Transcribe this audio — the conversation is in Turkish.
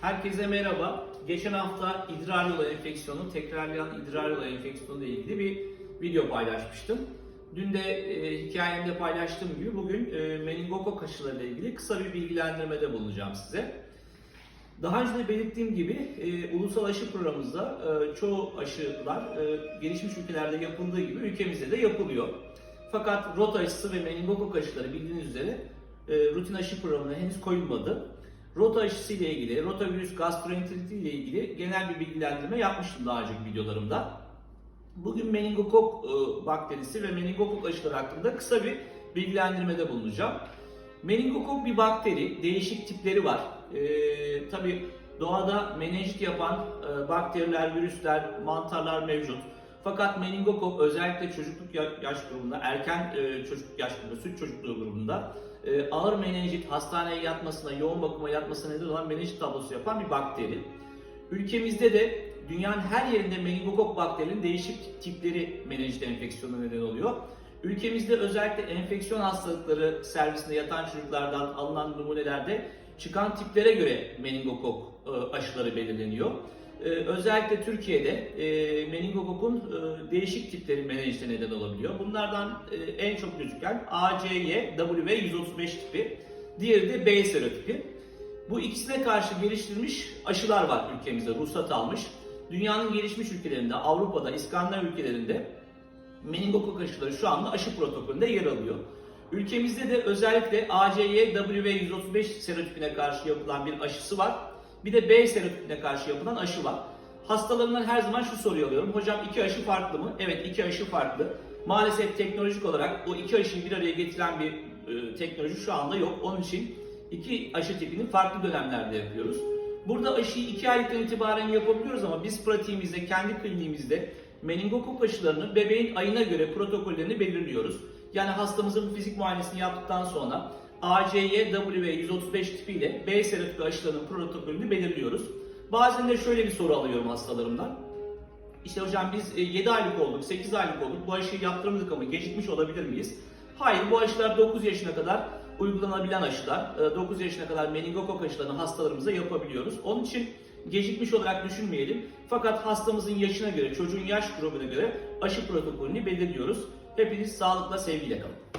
Herkese merhaba. Geçen hafta idrar yolu enfeksiyonu, tekrarlayan idrar yolu enfeksiyonu ile ilgili bir video paylaşmıştım. Dün de e, hikayemde paylaştığım gibi bugün e, meningokok aşıları ile ilgili kısa bir bilgilendirmede bulunacağım size. Daha önce de belirttiğim gibi e, ulusal aşı programımızda e, çoğu aşılar e, gelişmiş ülkelerde yapıldığı gibi ülkemizde de yapılıyor. Fakat rota aşısı ve meningokok aşıları bildiğiniz üzere e, rutin aşı programına henüz koyulmadı. Rota aşısı ile ilgili, rotavirüs gastroenteriti ile ilgili genel bir bilgilendirme yapmıştım daha önceki videolarımda. Bugün meningokok e, bakterisi ve meningokok aşıları hakkında kısa bir bilgilendirmede bulunacağım. Meningokok bir bakteri, değişik tipleri var. Ee, Tabi doğada menenjit yapan e, bakteriler, virüsler, mantarlar mevcut. Fakat meningokok özellikle çocukluk ya- yaş grubunda, erken e, çocukluk yaş grubunda, süt çocukluğu grubunda e, ağır menenjit, hastaneye yatmasına, yoğun bakıma yatmasına neden olan menenjit tablosu yapan bir bakteri. Ülkemizde de dünyanın her yerinde meningokok bakterinin değişik tipleri menenjit enfeksiyonu neden oluyor. Ülkemizde özellikle enfeksiyon hastalıkları servisinde yatan çocuklardan alınan numunelerde çıkan tiplere göre meningokok e, aşıları belirleniyor. E, Özellikle Türkiye'de e, meningokokun e, değişik tipleri menenjite neden olabiliyor. Bunlardan e, en çok gözüken ACY, WV135 tipi, diğeri de B serotipi. Bu ikisine karşı geliştirilmiş aşılar var ülkemizde, ruhsat almış. Dünyanın gelişmiş ülkelerinde, Avrupa'da, İskandinav ülkelerinde meningokok aşıları şu anda aşı protokolünde yer alıyor. Ülkemizde de özellikle ACY WV135 serotipine karşı yapılan bir aşısı var. Bir de B serotipine karşı yapılan aşı var. Hastalarımdan her zaman şu soruyu alıyorum. Hocam iki aşı farklı mı? Evet iki aşı farklı. Maalesef teknolojik olarak o iki aşıyı bir araya getiren bir e, teknoloji şu anda yok. Onun için iki aşı tipini farklı dönemlerde yapıyoruz. Burada aşıyı iki aylıktan itibaren yapabiliyoruz ama biz pratiğimizde, kendi kliniğimizde meningokok aşılarını bebeğin ayına göre protokollerini belirliyoruz. Yani hastamızın fizik muayenesini yaptıktan sonra ACY W135 tipiyle B serotipli aşılarının protokolünü belirliyoruz. Bazen de şöyle bir soru alıyorum hastalarımdan. İşte hocam biz e, 7 aylık olduk, 8 aylık olduk. Bu aşıyı yaptırmadık ama gecikmiş olabilir miyiz? Hayır, bu aşılar 9 yaşına kadar uygulanabilen aşılar. E, 9 yaşına kadar meningokok aşılarını hastalarımıza yapabiliyoruz. Onun için gecikmiş olarak düşünmeyelim. Fakat hastamızın yaşına göre, çocuğun yaş grubuna göre aşı protokolünü belirliyoruz. Hepiniz sağlıkla, sevgiyle kalın.